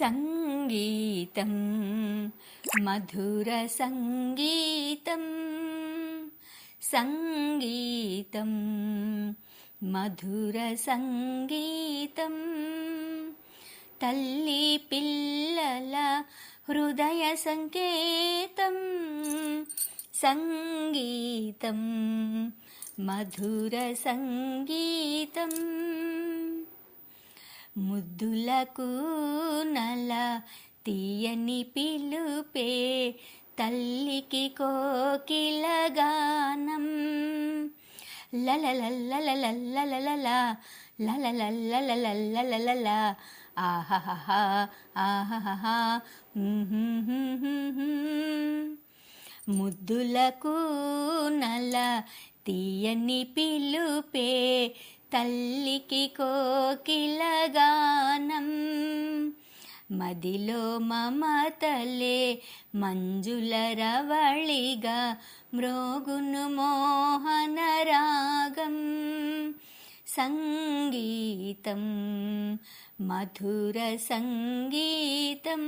సంగీతం మధుర సంగీతం సంగీతం మధుర సంగీతం. తల్లి పిల్లల హృదయ సంకేతం సంగీతం మధుర సంగీతం. ముద్దులకు నల తీయని పిలుపే తల్లికి కోకిల గానం. లలలల్లలలలలల లలలల్లలలలలల ఆహహహా ఆహహహా. ముద్దులకు నల తీయని పిలుపే తల్లికి కోకిలగానం మదిలో మమతలే మంజుల రవళిగా మ్రోగును మోహన రాగం. సంగీతం మధుర సంగీతం.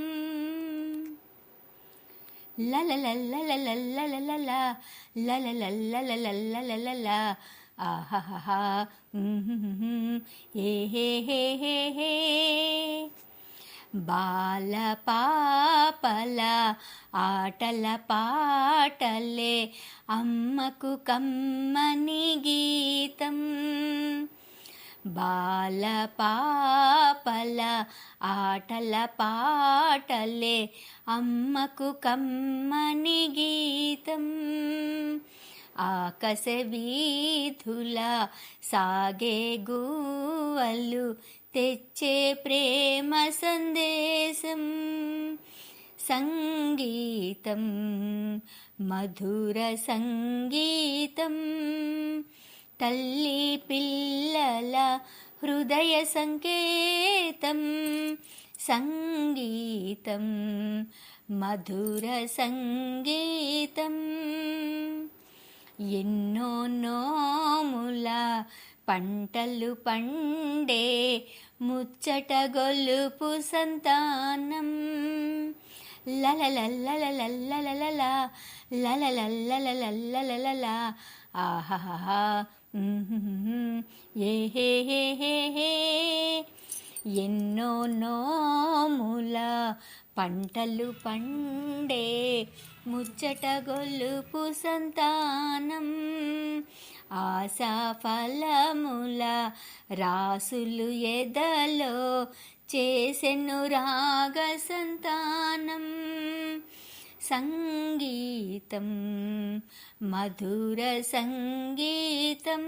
ఆహహహా ఏ హే హే హే హే బాల పాపల ఆటల పాటలే అమ్మకు కమ్మని గీతం బాల పాపల ఆటల పాటలే అమ్మకు కమ్మని గీతం. ఆకశ వీధుల సాగే గూవలు తెచ్చే ప్రేమ సందేశం. సంగీతం మధుర సంగీతం తల్లి పిల్లల హృదయ సంకేతం సంగీతం మధుర సంగీతం. ఎన్నో నోముల పంటలు పండే ముచ్చట గొలుపు సంతానం. లలలల్లలలలలల లలలల్లలలలలల ఆహా ఏ హే హే హే హే ఎన్నో నోముల పంటలు పండే ముచ్చట గొల్లుపు సంతానం ఆశా ఫలముల రాసులు ఎదలో చేసెను రాగ సంతానం. సంగీతం మధుర సంగీతం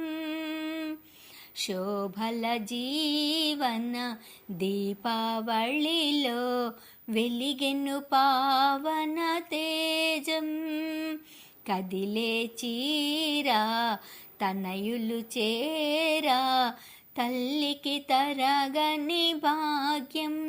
శోభల జీవన దీపావళిలో వెలిగెను పావన తేజం. కదిలే చీరా తనయులు చేరా తల్లికి తరగని భాగ్యం.